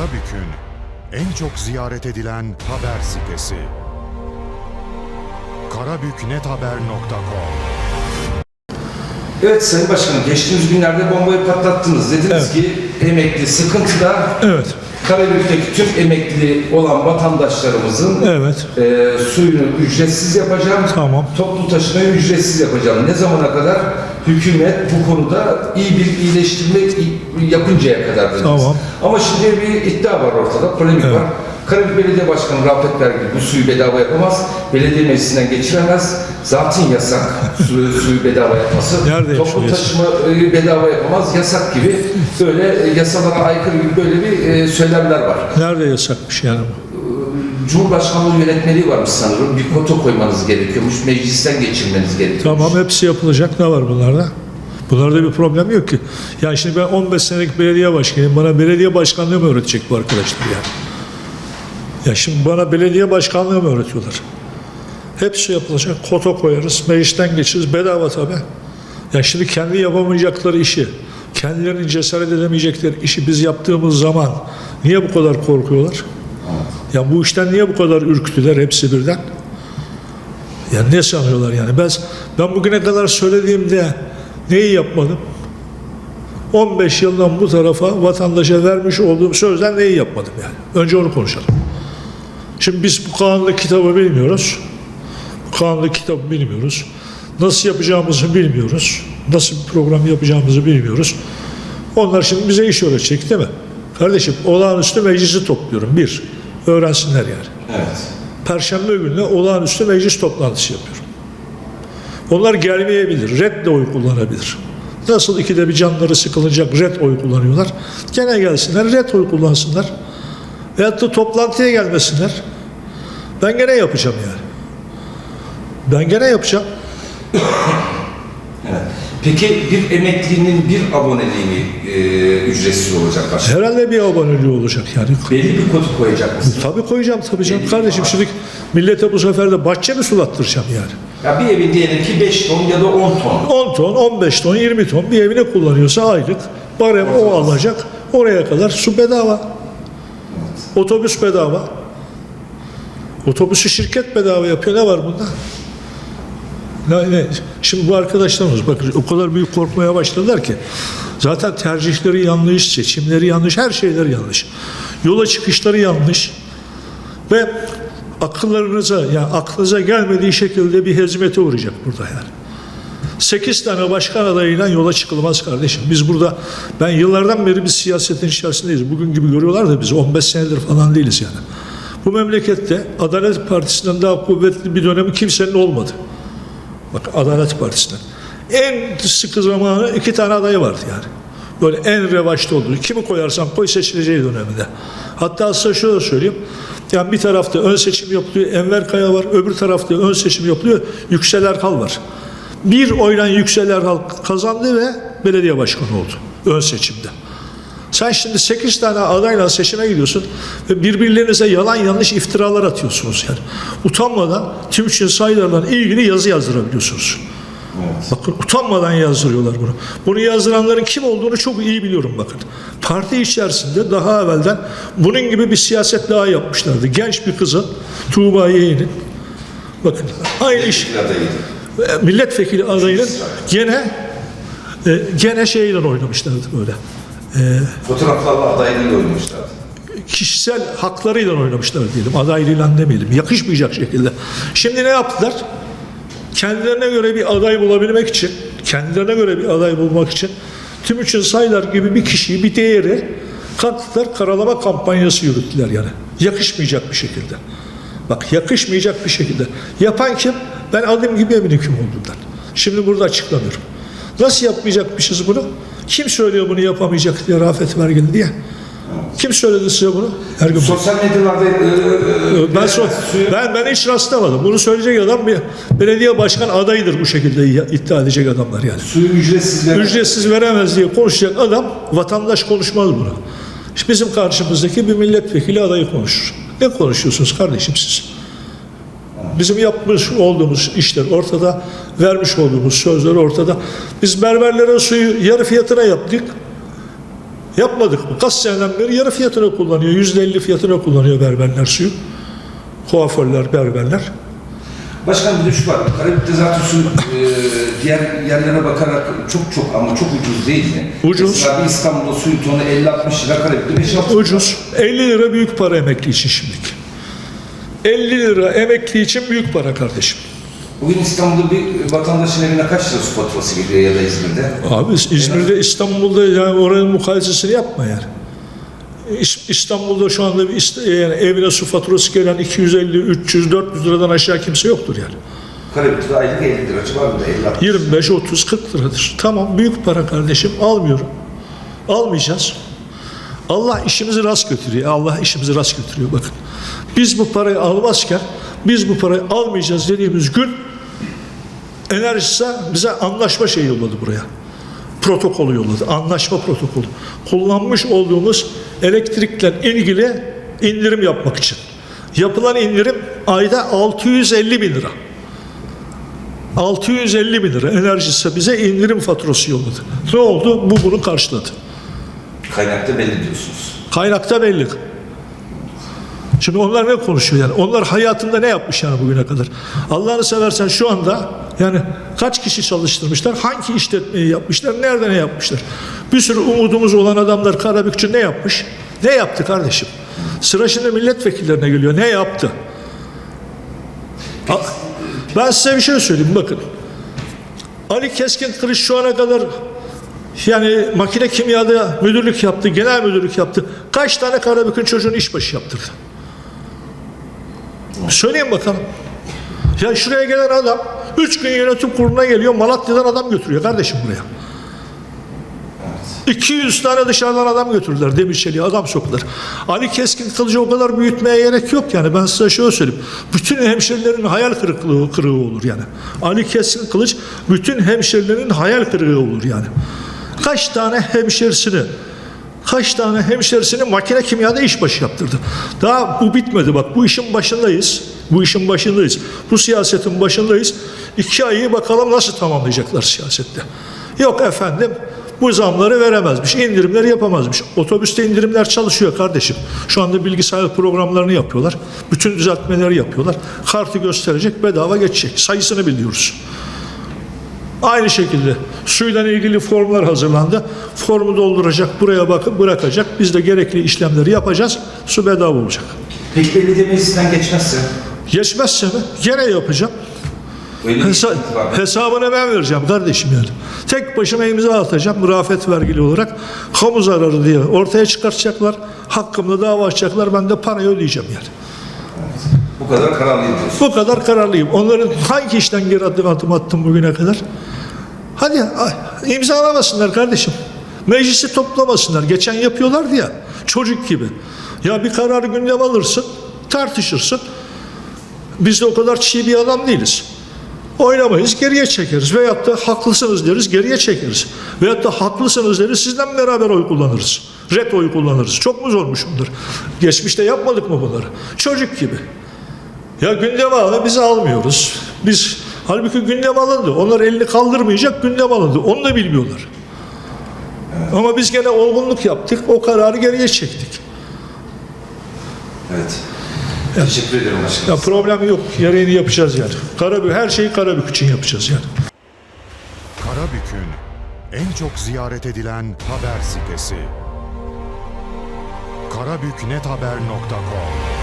Karabük'ün en çok ziyaret edilen haber sitesi. karabüknethaber.com Evet Sayın Başkanım, geçtiğimiz günlerde bombayı patlattınız. Dediniz ki emekli sıkıntıda Evet, Karabük'teki tüm emekli olan vatandaşlarımızın evet. e, suyunu ücretsiz yapacağım. Tamam. Toplu taşımayı ücretsiz yapacağım. Ne zamana kadar? Hükümet bu konuda iyi bir iyileştirme yapıncaya kadar dediniz. Tamam. Ama şimdi bir iddia var ortada, polemik Evet. var. Karabük Belediye Başkanı Rafet Vergili bu suyu bedava yapamaz. Belediye meclisinden geçiremez. Zaten yasak suyu, suyu bedava yapması. Nerede Toplu taşımayı bedava yapamaz. Yasak gibi böyle yasalara aykırı gibi böyle bir e, söylemler var. Nerede yasakmış yani bu? Cumhurbaşkanlığı yönetmeliği varmış sanırım. Bir kota koymanız gerekiyormuş. Meclisten geçirmeniz gerekiyormuş. Tamam hepsi yapılacak. Ne var bunlarda? Bunlarda bir problem yok ki. Yani şimdi ben 15 senelik belediye başkanıyım. Bana belediye başkanlığı mı öğretecek bu arkadaşlar yani? Ya şimdi bana belediye başkanlığı mı öğretiyorlar? Hepsi yapılacak. Kota koyarız. Meclisten geçiriz. Bedava tabii. Ya şimdi kendi yapamayacakları işi, kendilerinin cesaret edemeyecekleri işi biz yaptığımız zaman niye bu kadar korkuyorlar? Ya bu işten niye bu kadar ürktüler hepsi birden? Ya ne sanıyorlar yani? Ben, ben bugüne kadar söylediğimde neyi yapmadım? 15 yıldan bu tarafa vatandaşa vermiş olduğum sözden neyi yapmadım yani? Önce onu konuşalım. Şimdi biz bu kanunda kitabı bilmiyoruz. Bu kanunda kitabı bilmiyoruz. Nasıl yapacağımızı bilmiyoruz. Nasıl bir program yapacağımızı bilmiyoruz. Onlar şimdi bize iş öğretecek değil mi? Kardeşim olağanüstü meclisi topluyorum. Bir, öğrensinler yani. Evet. Perşembe gününe olağanüstü meclis toplantısı yapıyorum. Onlar gelmeyebilir, red de oy kullanabilir. Nasıl ikide bir canları sıkılacak red oy kullanıyorlar. Gene gelsinler, red oy kullansınlar. Veyahut da toplantıya gelmesinler. Ben gene yapacağım yani. Ben gene yapacağım. evet. Peki bir emeklinin bir aboneliğini e, ücretsiz olacak başkanım? Herhalde bir aboneliği olacak yani. Belli bir kod koyacak mısınız? Tabii koyacağım tabii canım. Kardeşim şimdi millete bu sefer de bahçe mi sulattıracağım yani? Ya bir evin diyelim ki 5 ton ya da 10 ton. 10 ton, 15 ton, 20 ton bir evine kullanıyorsa aylık barem o alacak. Oraya kadar su bedava. Otobüs bedava. Otobüsü şirket bedava yapıyor. Ne var bunda? Ne, ne? Şimdi bu arkadaşlarımız bakın o kadar büyük korkmaya başladılar ki zaten tercihleri yanlış, seçimleri yanlış, her şeyleri yanlış. Yola çıkışları yanlış. Ve akıllarınıza yani aklınıza gelmediği şekilde bir hezimete uğrayacak burada yani. 8 tane başkan adayıyla yola çıkılmaz kardeşim. Biz burada ben yıllardan beri bir siyasetin içerisindeyiz. Bugün gibi görüyorlar da biz 15 senedir falan değiliz yani. Bu memlekette Adalet Partisi'nden daha kuvvetli bir dönemi kimsenin olmadı. Bak Adalet Partisi'nden. En sıkı zamanı iki tane adayı vardı yani. Böyle en revaçta olduğu. Kimi koyarsan koy seçileceği döneminde. Hatta size şöyle söyleyeyim. Yani bir tarafta ön seçim yapılıyor Enver Kaya var. Öbür tarafta ön seçim yapılıyor Yüksel Erkal var. Bir oyla Yüksel Erkal kazandı ve belediye başkanı oldu ön seçimde. Sen şimdi 8 tane adayla seçime gidiyorsun ve birbirlerinize yalan yanlış iftiralar atıyorsunuz yani. Utanmadan Timuçin Saylar'la ilgili yazı yazdırabiliyorsunuz. Bakın utanmadan yazdırıyorlar bunu. Bunu yazdıranların kim olduğunu çok iyi biliyorum bakın. Parti içerisinde daha evvelden bunun gibi bir siyaset daha yapmışlardı. Genç bir kızın Tuğba Yeğen'in bakın aynı iş milletvekili adayının gene e, gene şeyle oynamışlardı böyle. Fotoğraflarla adaylığıyla oynamışlardı. kişisel haklarıyla oynamışlar diyelim. Adaylığıyla demeyelim. Yakışmayacak şekilde. Şimdi ne yaptılar? Kendilerine göre bir aday bulabilmek için, kendilerine göre bir aday bulmak için Timuçin Saylar gibi bir kişiyi, bir değeri kalktılar karalama kampanyası yürüttüler yani. Yakışmayacak bir şekilde. Bak yakışmayacak bir şekilde. Yapan kim? Ben adım gibi eminim kim olduğundan. Şimdi burada açıklamıyorum. Nasıl yapmayacakmışız bunu? Kim söylüyor bunu yapamayacak diye Rafet Vergili diye? Kim söyledi size bunu? Bey. Sosyal medyalarda e, e, Ben, so suyu- ben ben hiç rastlamadım. Bunu söyleyecek adam bir belediye başkan adayıdır bu şekilde iddia edecek adamlar yani. suyu ücretsiz veren- Ücretsiz veremez diye konuşacak adam vatandaş konuşmaz bunu. İşte bizim karşımızdaki bir milletvekili adayı konuşur. Ne konuşuyorsunuz kardeşim siz? Bizim yapmış olduğumuz işler ortada, vermiş olduğumuz sözler ortada. Biz berberlere suyu yarı fiyatına yaptık. Yapmadık mı? Kaç seneden beri yarı fiyatına kullanıyor. Yüzde elli fiyatına kullanıyor berberler suyu. Kuaförler, berberler. Başkan bir de şu var. Karabük'te zaten su e, diğer yerlere bakarak çok çok ama çok ucuz değil mi? Ucuz. Mesela bir İstanbul'da suyun tonu 50-60 lira Karabük'te 5-6 Ucuz. 50 lira büyük para emekli için şimdilik. 50 lira emekli için büyük para kardeşim. Bugün İstanbul'da bir vatandaşın evine kaç lira su faturası geliyor ya da İzmir'de? Abi İzmir'de, İstanbul'da yani oranın mukayesesini yapma yani. İs- İstanbul'da şu anda bir yani evine su faturası gelen 250, 300, 400 liradan aşağı kimse yoktur yani. Karabük'te aylık 50 lira civarında 50 25, 30, 40 liradır. Tamam büyük para kardeşim almıyorum. Almayacağız. Allah işimizi rast götürüyor. Allah işimizi rast götürüyor bakın. Biz bu parayı almazken biz bu parayı almayacağız dediğimiz gün Enerjisa bize anlaşma şey yolladı buraya. Protokolü yolladı. Anlaşma protokolü. Kullanmış olduğumuz elektrikle ilgili indirim yapmak için. Yapılan indirim ayda 650 bin lira. 650 bin lira enerjisi bize indirim faturası yolladı. Ne oldu? Bu bunu karşıladı. Kaynakta belli diyorsunuz. Kaynakta belli. Şimdi onlar ne konuşuyor yani? Onlar hayatında ne yapmış yani bugüne kadar? Allah'ını seversen şu anda yani kaç kişi çalıştırmışlar? Hangi işletmeyi yapmışlar? Nerede ne yapmışlar? Bir sürü umudumuz olan adamlar Karabükçü ne yapmış? Ne yaptı kardeşim? Sıra şimdi milletvekillerine geliyor. Ne yaptı? Ben size bir şey söyleyeyim bakın. Ali Keskin Kılıç şu ana kadar yani makine kimyada müdürlük yaptı, genel müdürlük yaptı. Kaç tane Karabük'ün çocuğunu işbaşı yaptırdı? Söyleyin bakalım. Ya şuraya gelen adam üç gün yönetim kuruluna geliyor Malatya'dan adam götürüyor kardeşim buraya. 200 tane dışarıdan adam götürdüler Demirçeli'ye adam soktular. Ali Keskin Kılıcı o kadar büyütmeye gerek yok yani ben size şöyle söyleyeyim. Bütün hemşerilerin hayal kırıklığı kırığı olur yani. Ali Keskin Kılıç bütün hemşerilerin hayal kırığı olur yani. Kaç tane hemşerisini kaç tane hemşerisini makine kimyada işbaşı yaptırdı. Daha bu bitmedi bak bu işin başındayız. Bu işin başındayız. Bu siyasetin başındayız. İki ayı bakalım nasıl tamamlayacaklar siyasette. Yok efendim bu zamları veremezmiş, indirimleri yapamazmış. Otobüste indirimler çalışıyor kardeşim. Şu anda bilgisayar programlarını yapıyorlar. Bütün düzeltmeleri yapıyorlar. Kartı gösterecek, bedava geçecek. Sayısını biliyoruz. Aynı şekilde suyla ilgili formlar hazırlandı. Formu dolduracak, buraya bakıp bırakacak. Biz de gerekli işlemleri yapacağız. Su bedava olacak. Peki belediye meclisinden geçmezse? Geçmezse mi? Gene yapacağım. Öyle Hesa- hesabını ben vereceğim kardeşim yani. Tek başıma imza atacağım mürafet vergili olarak. Kamu zararı diye ortaya çıkartacaklar. Hakkımda dava açacaklar. Ben de parayı ödeyeceğim yani. Bu kadar kararlıyım diyorsun. Bu kadar kararlıyım. Onların hangi işten geri adım attım bugüne kadar? Hadi imzalamasınlar kardeşim. Meclisi toplamasınlar. Geçen yapıyorlardı ya. Çocuk gibi. Ya bir kararı gündem alırsın, tartışırsın. Biz de o kadar çiğ bir adam değiliz. Oynamayız, geriye çekeriz. Veyahut da haklısınız deriz, geriye çekeriz. Veyahut da haklısınız deriz, sizden beraber oy kullanırız. Ret oy kullanırız. Çok mu zormuş bunlar? Geçmişte yapmadık mı bunları? Çocuk gibi. Ya gündeme alın biz almıyoruz. Biz halbuki gündem alındı. Onlar elini kaldırmayacak gündem alındı. Onu da bilmiyorlar. Ama biz gene olgunluk yaptık. O kararı geriye çektik. Evet. Teşekkür ederim başkanım. Ya problem yok. Gereğini yapacağız yani. Karabük her şeyi Karabük için yapacağız yani. Karabük'ün en çok ziyaret edilen haber sitesi. karabüknethaber.com